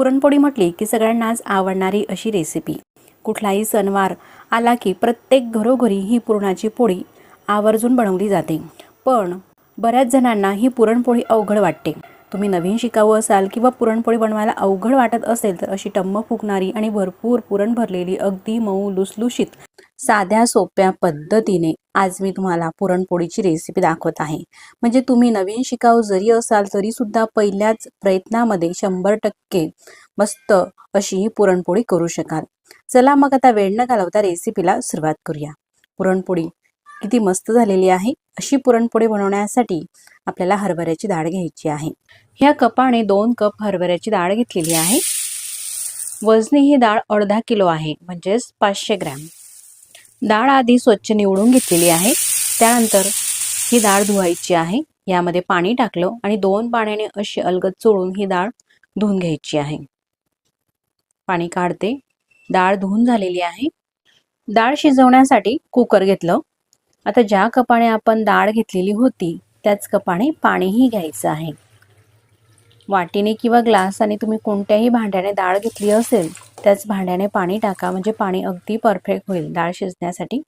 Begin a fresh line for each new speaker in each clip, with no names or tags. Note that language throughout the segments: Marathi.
पुरणपोळी म्हटली की सगळ्यांनाच आवडणारी अशी रेसिपी कुठलाही सणवार आला की प्रत्येक घरोघरी ही पुरणाची पोळी आवर्जून बनवली जाते. पण बऱ्याच जणांना ही पुरणपोळी अवघड वाटते. तुम्ही नवीन शिकाऊ असाल किंवा पुरणपोळी बनवायला अवघड वाटत असेल तर अशी टम्म फुगणारी आणि भरपूर पुरण भरलेली अगदी मऊ लुसलुशीत साध्या सोप्या पद्धतीने आज मी तुम्हाला पुरणपोळीची रेसिपी दाखवत आहे. म्हणजे तुम्ही नवीन शिकाऊ जरी असाल तरी सुद्धा पहिल्याच प्रयत्नामध्ये शंभर टक्के मस्त अशी ही पुरणपोळी करू शकाल. चला मग आता वेळ न घालवता रेसिपीला सुरुवात करूया. पुरणपोळी किती मस्त झालेली आहे अशी पुरणपोळी बनवण्यासाठी आपल्याला हरभऱ्याची डाळ घ्यायची आहे. ह्या कपाने दोन कप हरभऱ्याची डाळ घेतलेली आहे. वजनी ही डाळ अर्धा किलो आहे म्हणजेच पाचशे ग्रॅम. डाळ आधी स्वच्छ निवडून घेतलेली आहे. त्यानंतर ही डाळ धुवायची आहे. यामध्ये पाणी टाकलं आणि दोन पाण्याने अशी अलगद चोळून ही डाळ धुवून घ्यायची आहे. पाणी काढते. डाळ धुवून झालेली आहे. डाळ शिजवण्यासाठी कुकर घेतलं. आता ज्या कपाने आपण डाळ घेतलेली होती त्याच कपाने पाणीही घ्यायचं आहे. वाटीने किंवा ग्लासाने तुम्ही कोणत्याही भांड्याने डाळ घेतली असेल त्याच भांड्याने पाणी टाका म्हणजे पाणी अगदी परफेक्ट होईल डाळ शिजण्यासाठी.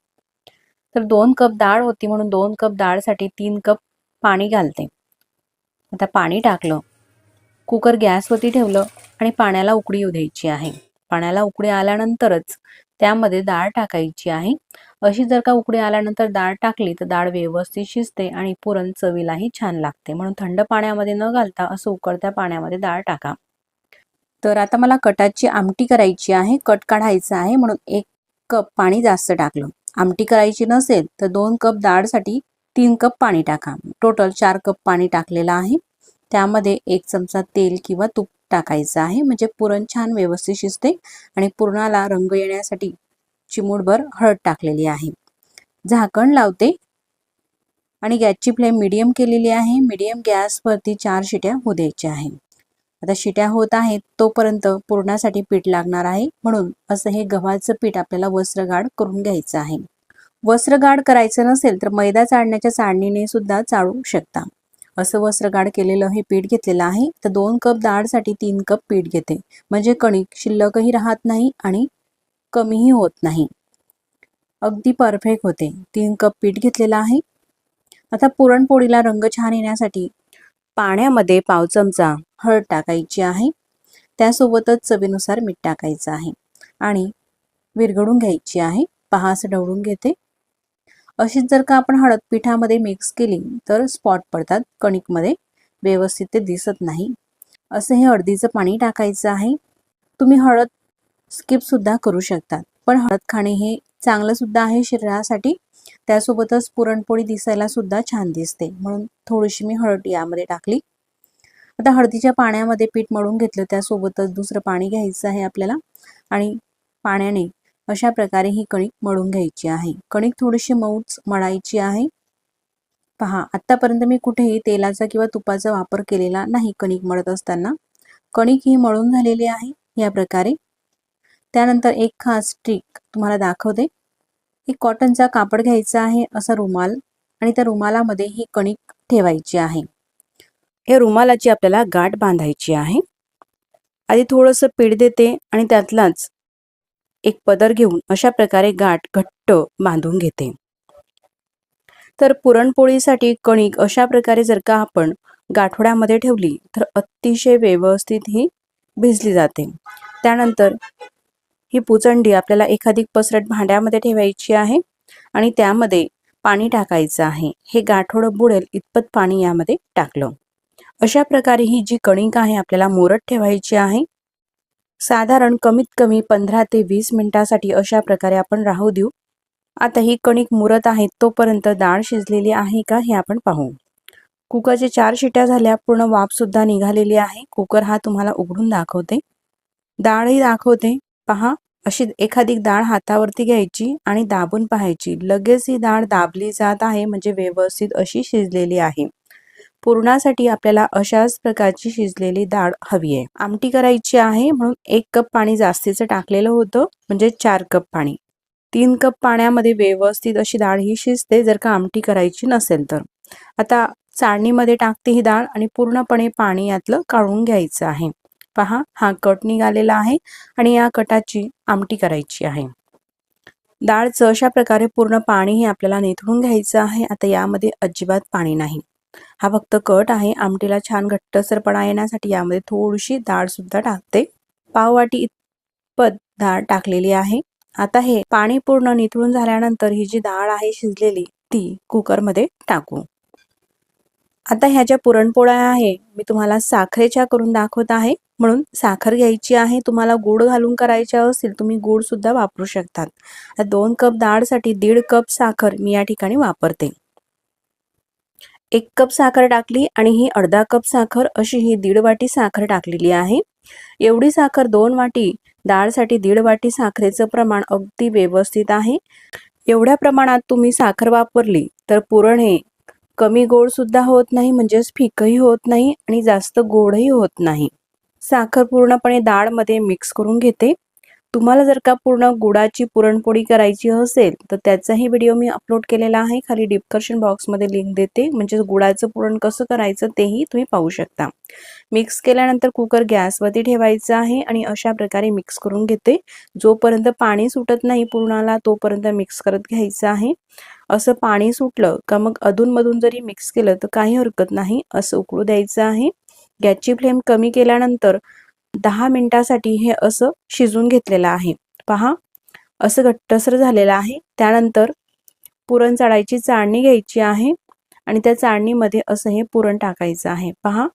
तर दोन कप डाळ होती म्हणून दोन कप डाळसाठी तीन कप पाणी घालते. आता पाणी टाकलं. कुकर गॅसवरती ठेवलं आणि पाण्याला उकडी येऊ द्यायची आहे. पाण्याला उकडी आल्यानंतरच त्यामध्ये डाळ टाकायची आहे. अशी जर का उकडी आल्यानंतर डाळ टाकली तर डाळ व्यवस्थित शिजते आणि पुरण चवीलाही छान लागते. म्हणून थंड पाण्यामध्ये न घालता असं उकळत्या पाण्यामध्ये डाळ टाका. तर आता मला कटाची आमटी करायची आहे. कट काढायचा आहे. म्हणून एक कप पाणी जास्त टाकलं. आमटी करायची नसेल तर दोन कप डाळसाठी तीन कप पाणी टाका. टोटल चार कप पाणी टाकलेलं आहे. त्यामध्ये एक चमचा तेल किंवा तूप टाकायचं आहे. म्हणजे पुरण छान व्यवस्थित शिजते आणि पुरणाला रंग येण्यासाठी चिमूटभर हळद टाकलेली आहे. झाकण लावते. आणि गॅसची फ्लेम मिडियम केलेली आहे. मिडियम गॅसवरती चार शिट्या होऊ द्यायच्या आहे आता शिट्या होत आहेत तोपर्यंत पुरणासाठी पीठ लागणार आहे. म्हणून असं हे गव्हाचं पीठ आपल्याला वस्त्रगाड करून घ्यायचं आहे. वस्त्रगाड करायचं नसेल तर मैदा चाळण्याच्या चाळणीने सुद्धा चाळू शकता. असं वस्त्रगाड केलेलं हे पीठ घेतलेलं आहे. तर दोन कप डाळसाठी तीन कप पीठ घेते. म्हणजे कणिक शिल्लकही राहत नाही आणि कमीही होत नाही. अगदी परफेक्ट होते. तीन कप पीठ घेतलेलं आहे. आता पुरणपोळीला रंग छान येण्यासाठी पाण्यामध्ये पाव चमचा हळद टाकायची आहे. त्यासोबतच चवीनुसार मीठ टाकायचं आहे. आणि विरघडून घ्यायची आहे. पहा असं ढवळून घेते. अशीच जर का आपण हळद पिठामध्ये मिक्स केली तर स्पॉट पडतात. कणिकमध्ये व्यवस्थित ते दिसत नाही. असं हे हळदीचं पाणी टाकायचं आहे. तुम्ही हळद स्किप सुद्धा करू शकतात. पण हळद खाणे हे चांगलं सुद्धा आहे शरीरासाठी. त्यासोबतच पुरणपोळी दिसायला सुद्धा छान दिसते. म्हणून थोडीशी मी हळद यामध्ये टाकली. आता हळदीच्या पाण्यामध्ये पीठ मळून घेतलं. त्यासोबतच दुसरं पाणी घ्यायचं आहे आपल्याला. आणि पाण्याने अशा प्रकारे ही कणिक मळून घ्यायची आहे. कणिक थोडीशी मऊच मळायची आहे. पहा आतापर्यंत मी कुठेही तेलाचा किंवा तुपाचा वापर केलेला नाही कणिक मळत असताना. कणिक ही मळून झालेली आहे. या प्रकारे त्यानंतर एक खास ट्रिक तुम्हाला दाखवते. एक कॉटनचा कापड घ्यायचा आहे असा रुमाल आणि त्या रुमालामध्ये ही कणिक ठेवायची आहे. या रुमालाची आपल्याला गाठ बांधायची आहे. आधी थोडंसं पीठ देते आणि त्यातलाच एक पदर घेऊन अशा प्रकारे गाठ घट्ट बांधून घेते. तर पुरणपोळीसाठी कणिक अशा प्रकारे जर का आपण गाठोड्यामध्ये ठेवली तर अतिशय व्यवस्थित ही भिजली जाते. त्यानंतर ही पुचंडी आपल्याला एखादी पसरट भांड्यामध्ये ठेवायची आहे आणि त्यामध्ये पाणी टाकायचं आहे. हे गाठोडं बुडेल इतपत पाणी यामध्ये टाकलं. अशा प्रकारे ही जी कणिक आहे आपल्याला मोरट ठेवायची आहे. साधारण कमीत कमी पंधरा ते वीस मिनिटासाठी अशा प्रकारे आपण राहू देऊ. आता ही कणिक मुरत आहे तोपर्यंत डाळ शिजलेली आहे का हे आपण पाहू. कुकरचे चार शिट्या झाल्या पूर्ण वाफसुद्धा निघालेली आहे. कुकर हा तुम्हाला उघडून दाखवते. डाळही दाखवते. पहा अशी एखादी डाळ हातावरती घ्यायची आणि दाबून पाहायची. लगेच ही डाळ दाबली जात आहे म्हणजे व्यवस्थित अशी शिजलेली आहे. पुरणासाठी आपल्याला अशाच प्रकारची शिजलेली डाळ हवी आहे. आमटी करायची आहे म्हणून एक कप पाणी जास्तीचं टाकलेलं होतं म्हणजे चार कप पाणी. तीन कप पाण्यामध्ये व्यवस्थित अशी डाळ ही शिजते जर का आमटी करायची नसेल तर. आता चाळणीमध्ये टाकते ही डाळ आणि पूर्णपणे पाणी यातलं काढून घ्यायचं आहे. पहा हा कट निघालेला आहे आणि या कटाची आमटी करायची आहे. डाळचं अशा प्रकारे पूर्ण पाणी हे आपल्याला निथळून घ्यायचं आहे. आता यामध्ये अजिबात पाणी नाही. हा फक्त कट आहे. आमटीला छान घट्टसरपणा येण्यासाठी यामध्ये थोडीशी डाळ सुद्धा टाकते. पाववाटी इतपत डाळ टाकलेली आहे. आता हे पाणी पूर्ण निथळून झाल्यानंतर ही जी डाळ आहे शिजलेली ती कुकरमध्ये टाकू. आता ह्या ज्या पुरणपोळ्या आहे मी तुम्हाला साखरेच्या करून दाखवत आहे. म्हणून साखर घ्यायची आहे तुम्हाला गुड घालून करायच्या असतील तुम्ही गुड सुद्धा वापरू शकतात. दोन कप डाळसाठी दीड कप साखर मी या ठिकाणी वापरते. एक कप साखर टाकली आणि ही अर्धा कप साखर अशी ही दीड वाटी साखर टाकलेली आहे. एवढी साखर दोन वाटी डाळसाठी दीड वाटी साखरेचं प्रमाण अगदी व्यवस्थित आहे. एवढ्या प्रमाणात तुम्ही साखर वापरली तर पुरण हे कमी गोड सुद्धा होत नाही म्हणजेच फिकही होत नाही आणि जास्त गोडही होत नाही. साखर पूर्णपणे डाळमध्ये मिक्स करून घेते. तुम्हाला जर का पूर्ण गुडाची पुरणपोळी करायची असेल तर त्याचाही व्हिडिओ मी अपलोड केलेला आहे. खाली डिस्क्रिप्शन बॉक्समध्ये लिंक देते. म्हणजे गुडाचं पुरण कसं करायचं तेही तुम्ही पाहू शकता. मिक्स केल्यानंतर कुकर गॅसवरती ठेवायचं आहे आणि अशा प्रकारे मिक्स करून घेते. जोपर्यंत पाणी सुटत नाही पुरणाला तोपर्यंत मिक्स करत घ्यायचं आहे. असं पाणी सुटलं का मग अधूनमधून जरी मिक्स केलं तर काही हरकत नाही. असं उकळू द्यायचं आहे. गॅसची फ्लेम कमी केल्यानंतर दहा मिनिटासाठी हे असं शिजून घेतलेलं आहे. पहा असं घट्टसर झालेलं आहे. त्यानंतर पुरण चढायची चाळणी घ्यायची आहे आणि त्या चाळणीमध्ये असं हे पुरण टाकायचं आहे. पहा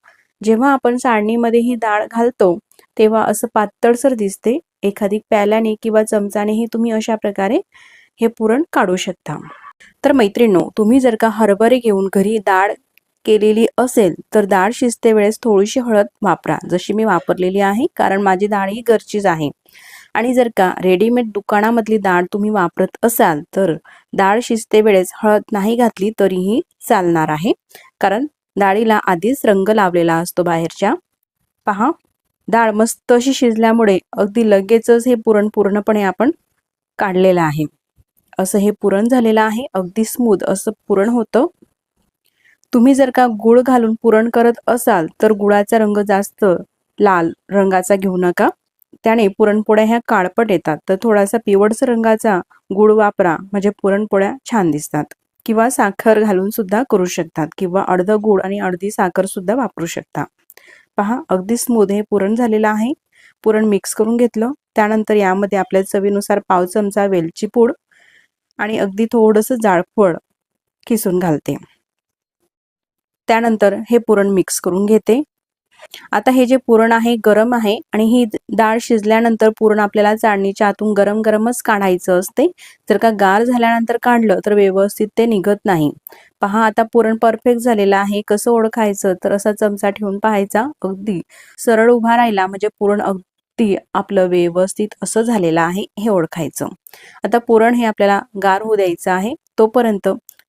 जेव्हा आपण चाळणीमध्ये ही डाळ घालतो तेव्हा असं पातळसर दिसते. एखादी प्याल्याने किंवा चमचानेही तुम्ही अशा प्रकारे हे पुरण काढू शकता. तर मैत्रिणो तुम्ही जर का हरभरे घेऊन घरी डाळ केलेली असेल तर डाळ शिजते वेळेस थोडीशी हळद वापरा. जशी मी वापरलेली आहे कारण माझी डाळ ही घरचीच आहे. आणि जर का रेडीमेड दुकानामधली डाळ तुम्ही वापरत असाल तर डाळ शिजते वेळेस हळद नाही घातली तरीही चालणार आहे. कारण डाळीला आधीच रंग लावलेला असतो बाहेरच्या. पहा डाळ मस्त अशी शिजल्यामुळे अगदी लगेचच हे पुरण पूर्णपणे आपण काढलेलं आहे. असं हे पुरण झालेलं आहे अगदी स्मूथ असं पुरण होतं. तुम्ही जर का गुळ घालून पुरण करत असाल तर गुळाचा रंग जास्त लाल रंगाचा घेऊ नका. त्याने पुरणपोळ्या ह्या काळपट येतात. तर थोडासा पिवळसर रंगाचा गुळ वापरा. म्हणजे पुरणपोळ्या छान दिसतात. किंवा साखर घालून सुद्धा करू शकतात. किंवा अर्ध गुळ आणि अर्धी साखर सुद्धा वापरू शकता. पहा अगदी स्मूद हे पुरण झालेलं आहे. पुरण मिक्स करून घेतलं. त्यानंतर यामध्ये आपल्या चवीनुसार पाव चमचा वेलची पूड आणि अगदी थोडंसं जाळफळ किसून घालते. त्यानंतर हे पुरण मिक्स करून घेते. आता हे जे पुरण आहे गरम आहे आणि ही डाळ शिजल्यानंतर पुरण आपल्याला चाळणीच्या आतून गरम गरमच काढायचं असते. जर का गार झाल्यानंतर काढलं तर व्यवस्थित ते निघत नाही. पहा आता पुरण परफेक्ट झालेलं आहे. कसं ओळखायचं? तर असा चमचा ठेवून पाहायचा. अगदी सरळ उभा राहिला म्हणजे पुरण अगदी आपलं व्यवस्थित असं झालेलं आहे हे ओळखायचं. आता पुरण हे आपल्याला गार होऊ द्यायचं आहे. तोपर्यंत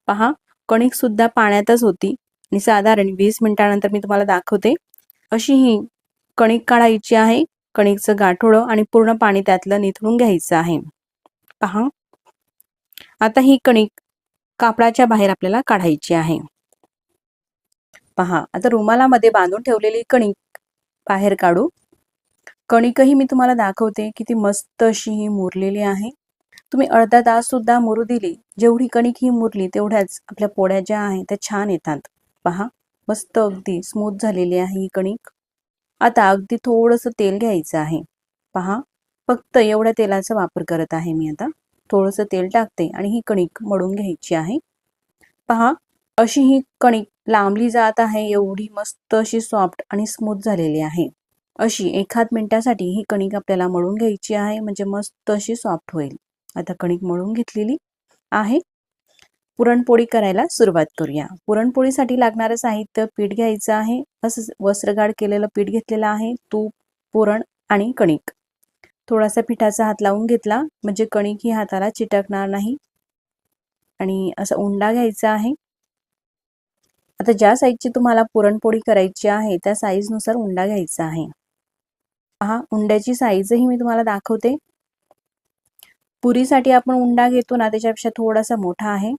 पहा कणिक सुद्धा पाण्यातच होती. आणि साधारण वीस मिनिटानंतर मी तुम्हाला दाखवते. अशी ही कणिक काढायची आहे. कणिकचं गाठोडं आणि पूर्ण पाणी त्यातलं निथळून घ्यायचं आहे. पहा. आता ही कणिक कापडाच्या बाहेर आपल्याला काढायची आहे. पहा. आता रुमालामध्ये बांधून ठेवलेली कणिक बाहेर काढू. कणिकही मी तुम्हाला दाखवते किती मस्त अशी ही मुरलेली आहे. तुम्ही अर्धा तास सुद्धा मुरू दिली. जेवढी कणिक ही मुरली तेवढ्याच आपल्या पोळ्या ज्या आहेत त्या छान येतात. पहा. मस्त अगदी स्मूथ झालेली आहे ही कणिक. आता अगदी थोडंसं तेल घ्यायचं आहे. पहा. फक्त एवढ्या तेलाचा वापर करत आहे मी आता. थोडंसं तेल टाकते आणि ही कणिक मळून घ्यायची आहे. पहा. अशी ही कणिक लांबली जात आहे एवढी मस्त अशी सॉफ्ट आणि स्मूथ झालेली आहे. अशी एखाद मिनिटासाठी ही कणिक आपल्याला मळून घ्यायची आहे म्हणजे मस्त अशी सॉफ्ट होईल. आता कणिक मळून घेतलेली आहे. पुरणपोळी करायला सुरुवात करूया. पुरणपोळीसाठी लागणारं साहित्य पीठ घ्यायचं आहे. असं वस्त्रगाड केलेलं पीठ घेतलेलं आहे. तूप पुरण आणि कणिक. थोडासा पिठाचा हात लावून घेतला. म्हणजे कणिक ही हाताला चिटकणार नाही. आणि असा उंडा घ्यायचा आहे. आता ज्या साईजची तुम्हाला पुरणपोळी करायची आहे त्या साईजनुसार उंडा घ्यायचा आहे. हा उंड्याची साईजही मी तुम्हाला दाखवते. पुरीसाठी आपण उंडा घेतो ना त्याच्यापेक्षा थोडासा मोठा आहे.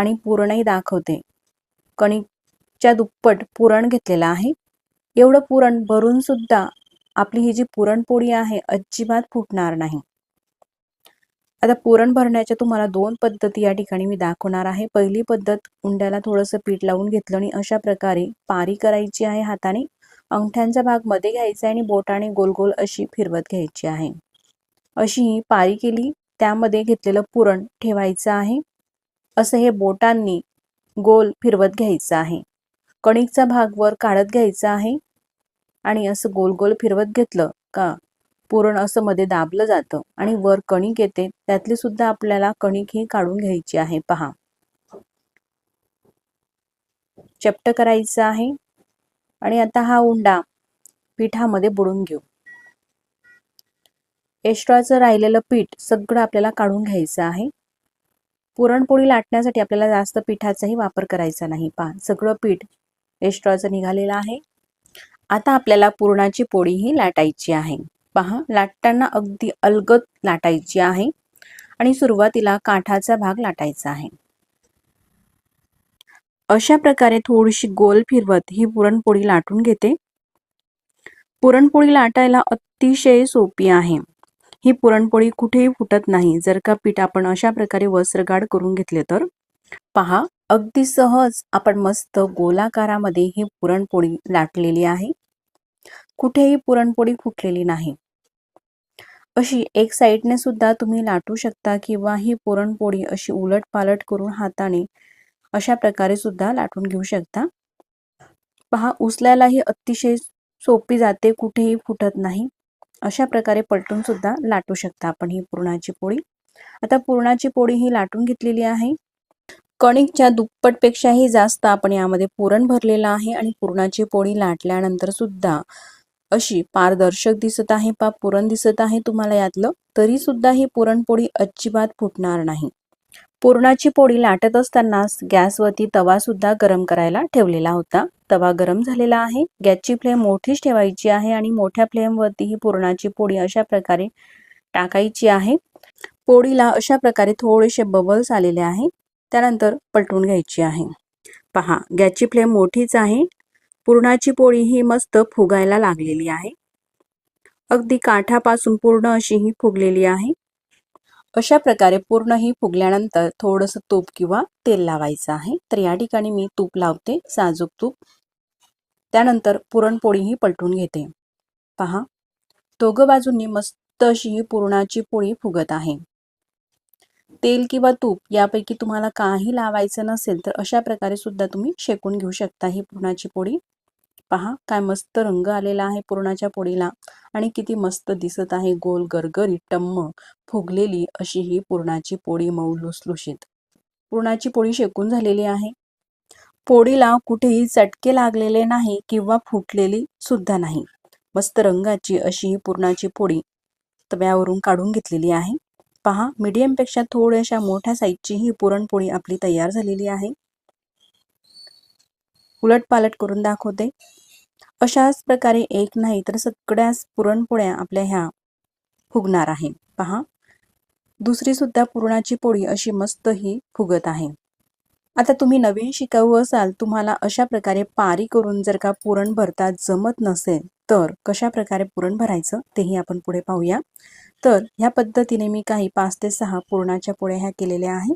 आणि पुरणही दाखवते. कणिकच्या दुप्पट पुरण घेतलेलं आहे. एवढं पुरण भरून सुद्धा आपली ही जी पुरणपोळी आहे अजिबात फुटणार नाही. आता पुरण भरण्याच्या तुम्हाला दोन पद्धती या ठिकाणी मी दाखवणार आहे. पहिली पद्धत उंड्याला थोडंसं पीठ लावून घेतलं आणि अशा प्रकारे पारी करायची आहे हाताने. अंगठ्यांचा भागमध्ये घ्यायचा आणि बोटाने गोल गोल अशी फिरवत घ्यायची आहे. अशी ही पारी केली त्यामध्ये घेतलेलं पुरण ठेवायचं आहे. असं हे बोटांनी गोल फिरवत घ्यायचं आहे. कणिकचा भाग वर काढत घ्यायचा आहे. आणि असं गोल गोल फिरवत घेतलं का पूर्ण असं मध्ये दाबलं जातं. आणि वर कणिक येते त्यातली सुद्धा आपल्याला कणिक ही काढून घ्यायची आहे. पहा. चपट करायचं आहे. आणि आता हा उंडा पिठामध्ये बुडून घेऊ. एक्स्ट्राचं राहिलेलं पीठ सगळं आपल्याला काढून घ्यायचं आहे. पुरणपोळी लाटण्यासाठी आपल्याला जास्त पिठाचाही वापर करायचा नाही. पहा सगळं पीठ एक्स्ट्राचं निघालेलं आहे. आता आपल्याला पुरणाची पोळी ही लाटायची आहे. पहा लाटताना अगदी अलगद लाटायची आहे आणि सुरुवातीला काठाचा भाग लाटायचा आहे. अशा प्रकारे थोडीशी गोल फिरवत ही पुरणपोळी लाटून घेते. पुरणपोळी लाटायला अतिशय सोपी आहे. ही पुरणपोळी कुठेही फुटत नाही. जर का पीठ आपण अशा प्रकारे वस्त्रगाड करून घेतले तर? पहा अगदी सहज आपण मस्त गोलाकारामध्ये ही पुरणपोळी लाटलेली आहे. कुठेही पुरणपोळी फुटलेली नाही. अशी एक साईडने सुद्धा तुम्ही लाटू शकता किंवा ही पुरणपोळी अशी उलट पालट करून हाताने अशा प्रकारे सुद्धा लाटून घेऊ शकता. पहा उचलायलाही अतिशय सोपी जाते कुठेही फुटत नाही. अशा प्रकारे पलटून सुद्धा लाटू शकता आपण ही पुरणाची पोळी. आता पुरणाची पोळी ही लाटून घेतलेली आहे. कणिकच्या दुप्पटपेक्षाही जास्त आपण यामध्ये पुरण भरलेलं आहे आणि पुरणाची पोळी लाटल्यानंतर सुद्धा अशी पारदर्शक दिसत आहे पा पुरण दिसत आहे तुम्हाला यातलं तरी सुद्धा ही पुरणपोळी अजिबात फुटणार नाही. पुरणाची पोळी लाटत असताना गॅसवरती तवा सुद्धा गरम करायला ठेवलेला होता. तवा गरम झालेला आहे. गॅसची फ्लेम मोठीच ठेवायची आहे आणि मोठ्या फ्लेमवरती ही पुरणाची पोळी अशा प्रकारे टाकायची आहे. पोळीला अशा प्रकारे थोडेसे बबल्स आलेले आहे. त्यानंतर पलटून घ्यायची आहे. पहा गॅसची फ्लेम मोठीच आहे. पुरणाची पोळी ही मस्त फुगायला लागलेली आहे. अगदी काठापासून पूर्ण अशी ही फुगलेली आहे. अशा प्रकारे पूर्ण ही फुगल्यानंतर थोडंसं तूप किंवा तेल लावायचं आहे. तर या ठिकाणी मी तूप लावते साजूक तूप. त्यानंतर पुरणपोळीही पलटून घेते. पहा दोघं बाजूंनी मस्त अशी ही पुरणाची पोळी फुगत आहे. तेल किंवा तूप यापैकी तुम्हाला काही लावायचं नसेल तर अशा प्रकारे सुद्धा तुम्ही शेकून घेऊ शकता ही पुरणाची पोळी. पहा काय मस्त रंग आलेला आहे पुरणाच्या पोळीला आणि किती मस्त दिसत आहे गोल गरगरी टम्म फुगलेली अशी ही पुरणाची पोळी मऊ लुसलुशीत. पुरणाची पोळी शेकून झालेली आहे. पोळीला कुठेही चटके लागलेले नाही किंवा फुटलेली सुद्धा नाही. मस्त रंगाची अशी ही पुरणाची पोळी तव्यावरून काढून घेतलेली आहे. पहा मीडियमपेक्षा थोड्याशा मोठ्या साईजची ही पुरणपोळी आपली तयार झालेली आहे. उलट पालट करून दाखवते. अशाच प्रकारे एक नाही तर सगळ्याच पुरणपोळ्या आपल्या ह्या फुगणार आहे. पहा दुसरी सुद्धा पुरणाची पोळी अशी मस्त ही फुगत आहे. आता तुम्ही नवीन शिकाऊ असाल तुम्हाला अशा प्रकारे पारी करून जर का पुरण भरता जमत नसेल तर कशा प्रकारे पुरण भरायचं तेही आपण पुढे पाहूया. तर ह्या पद्धतीने मी काही पाच ते सहा पुरणाच्या पोळ्या ह्या केलेल्या आहे.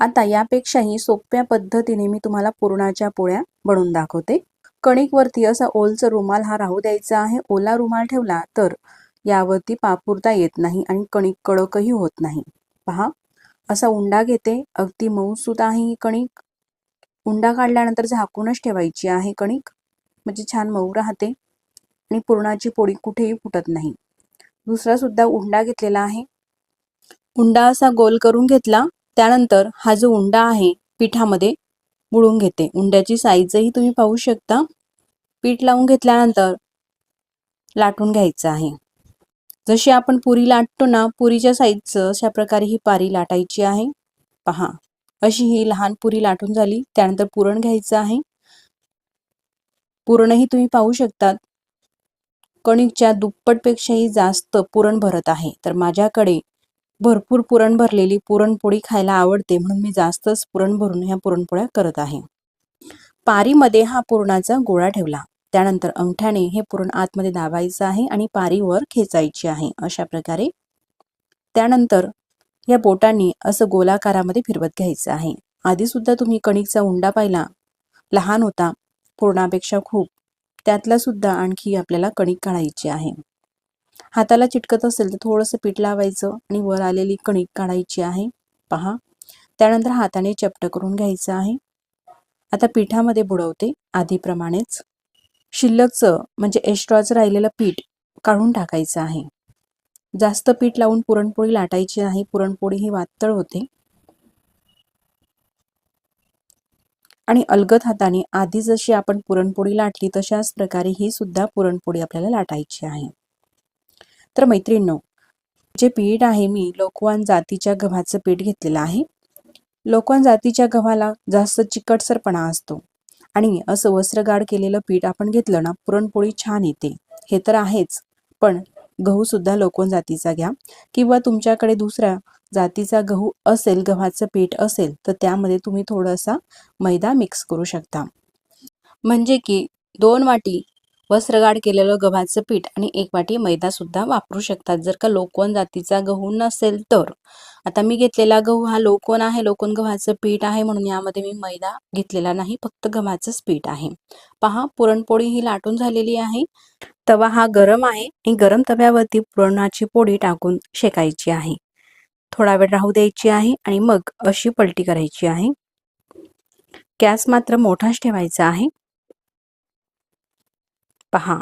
आता यापेक्षाही सोप्या पद्धतीने मी तुम्हाला पुरणाच्या पोळ्या बनवून दाखवते. कणिकवरती असा ओलचा रुमाल हा राहू द्यायचा आहे. ओला रुमाल ठेवला तर यावरती पापुरता येत नाही आणि कणिक कडकही होत नाही. पहा असा उंडा घेते. अगदी मऊसूत आहे ही कणिक. उंडा काढल्यानंतर झाकूनच ठेवायची आहे कणिक. म्हणजे छान मऊ राहते. आणि पुरणाची पोळी कुठेही फुटत नाही. दुसरा सुद्धा उंडा घेतलेला आहे. उंडा असा गोल करून घेतला. त्यानंतर हा जो उंडा आहे पिठामध्ये बुडून घेते. उंड्याची साईजही तुम्ही पाहू शकता. पीठ लावून घेतल्यानंतर लाटून घ्यायचं आहे. जशी आपण पुरी लाटतो ना पुरीच्या साईजचं अशा प्रकारे ही पारी लाटायची आहे. पहा अशी ही लहान पुरी लाटून झाली त्यानंतर पुरण घ्यायचं आहे. पुरणही तुम्ही पाहू शकतात. कणिकच्या दुप्पटपेक्षाही जास्त पुरण भरत आहे. तर माझ्याकडे भरपूर पुरण भरलेली पुरणपोळी खायला आवडते म्हणून मी जास्तच पुरण भरून ह्या पुरणपोळ्या करत आहे. पारीमध्ये हा पुरणाचा गोळा ठेवला. त्यानंतर अंगठ्याने हे पूर्ण आतमध्ये दाबायचं आहे आणि पारीवर खेचायची आहे अशा प्रकारे. त्यानंतर या बोटांनी असं गोलाकारामध्ये फिरवत घ्यायचं आहे. आधी सुद्धा तुम्ही कणिकचा उंडा पाहिला. लहान होता. पूर्णापेक्षा खूप. त्यातला सुद्धा आणखी आपल्याला कणिक काढायची आहे. हाताला चिटकत असेल तर थोडंसं पीठ लावायचं आणि वर आलेली कणिक काढायची आहे. पहा. त्यानंतर हाताने चपट करून घ्यायचं आहे. आता पिठामध्ये बुडवते आधीप्रमाणेच. शिल्लकचं म्हणजे एक्स्ट्राचं राहिलेलं पीठ काढून टाकायचं आहे. जास्त पीठ लावून पुरणपोळी लाटायची नाही पुरणपोळी ही वातळ होते. आणि अलगद हाताने आधी जशी आपण पुरणपोळी लाटली तशाच प्रकारे ही सुद्धा पुरणपोळी आपल्याला लाटायची आहे. तर मैत्रिणींनो जे पीठ आहे मी लोकवान जातीच्या गव्हाचं पीठ घेतलेलं आहे. लोकवान जातीच्या गव्हाला जास्त चिकटसरपणा असतो. आणि असं वस्त्रगाड केलेलं पीठ आपण घेतलं ना पुरणपोळी छान येते. हे तर आहेच. पण गहू सुद्धा लोकवन जातीचा घ्या. किंवा तुमच्याकडे दुसऱ्या जातीचा गहू असेल गव्हाचं पीठ असेल तर त्यामध्ये तुम्ही थोडासा मैदा मिक्स करू शकता. म्हणजे की दोन वाटी वस्त्रगाड केलेलं गव्हाचं पीठ आणि एक वाटी मैदा सुद्धा वापरू शकतात. जर का लोकवन जातीचा गहू नसेल तर. आता मी घेतलेला गहू हा लोकवन आहे. लोकवन गव्हाचं पीठ आहे म्हणून यामध्ये मी मैदा घेतलेला नाही. फक्त गव्हाचंच पीठ आहे. पहा पुरणपोळी ही लाटून झालेली आहे. तवा हा गरम आहे. आणि गरम तव्यावरती पुरणाची पोळी टाकून शेकायची आहे. थोडा वेळ राहू द्यायची आहे आणि मग अशी पलटी करायची आहे. गॅस मात्र मोठाच ठेवायचा आहे. पहा.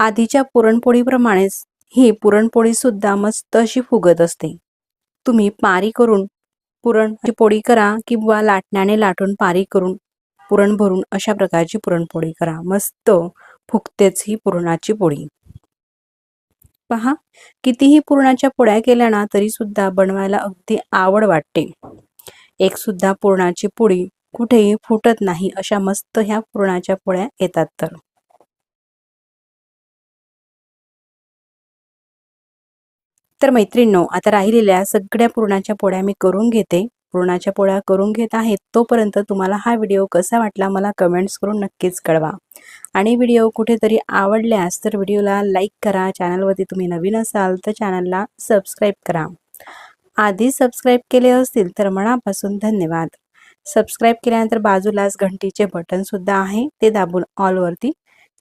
आधीच्या पुरणपोळीप्रमाणेच ही पुरणपोळी सुद्धा मस्त अशी फुगत असते. तुम्ही पारी करून पुरणची पोळी करा किंवा लाटण्याने लाटून पारी करून पुरण भरून अशा प्रकारची पुरणपोळी करा. मस्त फुगतेच ही पुरणाची पोळी. पहा कितीही पुरणाच्या पोळ्या केल्या ना तरी सुद्धा बनवायला अगदी आवड वाटते. एक सुद्धा पुरणाची पोळी कुठेही फुटत नाही अशा मस्त ह्या पुरणाच्या पोळ्या येतात तर. तर मैत्रिणींनो आता राहिलेल्या सगळ्या पुरणाच्या पोळ्या मी करून घेते. पुरणाच्या पोळ्या करून घेत आहेत तोपर्यंत तुम्हाला हा व्हिडिओ कसा वाटला मला कमेंट्स करून नक्कीच कळवा. आणि व्हिडिओ कुठेतरी आवडल्यास तर व्हिडिओला लाईक करा चॅनलवरती तुम्ही नवीन असाल तर चॅनलला सबस्क्राईब करा. आधी सबस्क्राईब केले असतील तर मनापासून धन्यवाद. सबस्क्राईब केल्यानंतर बाजूलाच घंटीचे बटनसुद्धा आहे ते दाबून ऑलवरती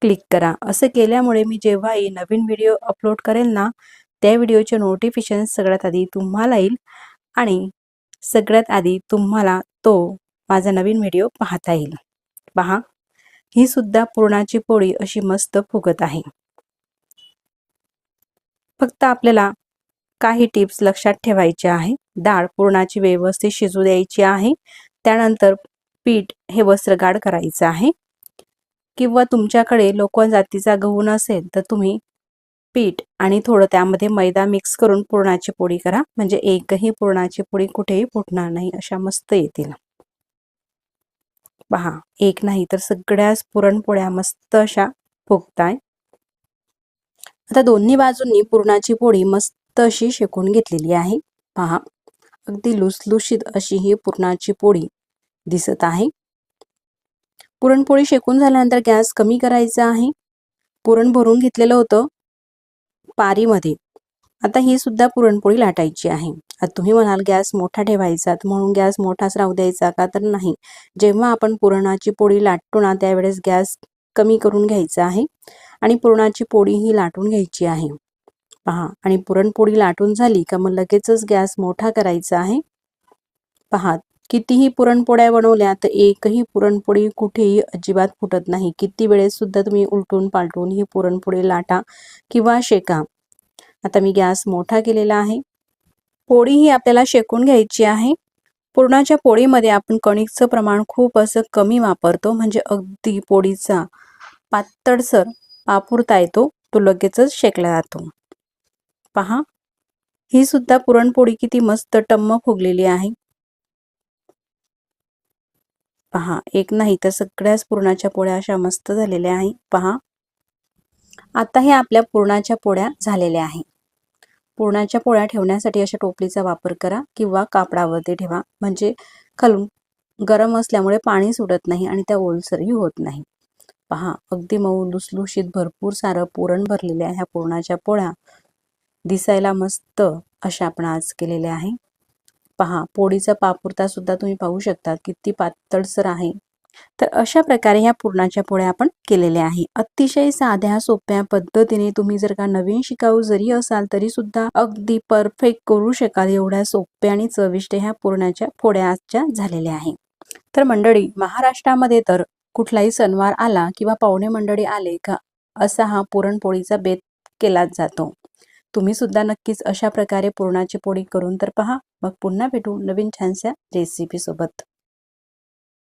क्लिक करा. असं केल्यामुळे मी जेव्हाही नवीन व्हिडिओ अपलोड करेल ना त्या व्हिडिओचे नोटिफिकेशन सगळ्यात आधी तुम्हाला येईल आणि सगळ्यात आधी तुम्हाला तो माझा नवीन व्हिडिओ पाहता येईल. पहा ही सुद्धा पुरणाची पोळी अशी मस्त फुगत आहे. फक्त आपल्याला काही टिप्स लक्षात ठेवायचे आहे. डाळ पुरणाची व्यवस्थित शिजू द्यायची आहे. त्यानंतर पीठ हे वस्त्रगाड करायचं आहे. किंवा तुमच्याकडे लोकजातीचा गहू नसेल तर तुम्ही पीठ आणि थोडं त्यामध्ये मैदा मिक्स करून पुरणाची पोळी करा. म्हणजे एकही पुरणाची पोळी कुठेही फुटणार नाही अशा मस्त येतील. पहा एक नाही तर सगळ्याच पुरणपोळ्या मस्त अशा फुगताय. आता दोन्ही बाजूंनी पुरणाची पोळी मस्त अशी शेकून घेतलेली आहे. पहा अगदी लुसलुशीत अशी ही पुरणाची पोळी दिसत आहे. पुरणपोळी शेकून झाल्यानंतर गॅस कमी करायचा आहे. पुरण भरून घेतलेलं होतं. पारीमध्ये. आता ही सुद्धा पुरणपोळी लाटायची आहे. आता तुम्ही म्हणाल गॅस मोठा ठेवायचा म्हणून गॅस मोठाच राहू द्यायचा का? तर नाही. जेव्हा आपण पुरणाची पोळी लाटतो ना त्यावेळेस गॅस कमी करून घ्यायचा आहे आणि पुरणाची पोळी ही लाटून घ्यायची आहे. पहा आणि पुरणपोळी लाटून झाली का मग लगेचच गॅस मोठा करायचा आहे. पहा कितीही पुरणपोळ्या बनवल्या तर एकही पुरणपोळी कुठेही अजिबात फुटत नाही. किती वेळेस सुद्धा तुम्ही उलटून पालटून ही पुरणपोळी लाटा किंवा शेका. आता मी गॅस मोठा केलेला आहे. पोळी ही आपल्याला शेकून घ्यायची आहे. पुरणाच्या पोळीमध्ये आपण कणिकचं प्रमाण खूप असं कमी वापरतो. म्हणजे अगदी पोळीचा पातळसर पापुरता येतो तो लगेचच शेकला जातो. पहा. ही सुद्धा पुरणपोळी किती मस्त टम्म फुगलेली आहे. पहा एक नाही तर सगळ्याच पुरणाच्या पोळ्या अशा मस्त झालेल्या आहे पहा. आता हे आपल्या पुरणाच्या पोळ्या झालेल्या आहे पुरणाच्या पोळ्या ठेवण्यासाठी अशा टोपलीचा वापर करा किंवा कापडावरती ठेवा. म्हणजे खालून गरम असल्यामुळे पाणी सुटत नाही आणि त्या ओलसरही होत नाही. पहा अगदी मऊ लुसलुशीत भरपूर सारं पुरण भरलेल्या ह्या पुरणाच्या पोळ्या दिसायला मस्त अशा आपण आज केलेल्या आहे पहा पोळीचा पापुरता सुद्धा तुम्ही पाहू शकता किती पातळसर आहे. तर अशा प्रकारे ह्या पुरणाच्या पोळ्या आपण केलेल्या आहे. अतिशय साध्या सोप्या पद्धतीने तुम्ही जर का नवीन शिकाऊ जरी असाल तरी सुद्धा अगदी परफेक्ट करू शकाल एवढ्या सोप्या आणि चविष्ट ह्या पुरणाच्या पोळ्या आजच्या झालेल्या आहे. तर मंडळी महाराष्ट्रामध्ये तर कुठलाही सणवार आला किंवा पाहुणे मंडळी आले का असा हा पुरणपोळीचा बेत केलाच जातो. तुम्ही सुद्धा नक्कीच अशा प्रकारे पुरणाची पोळी करून तर पहा. मग पुन्हा भेटू नवीन छानशा रेसिपी सोबत.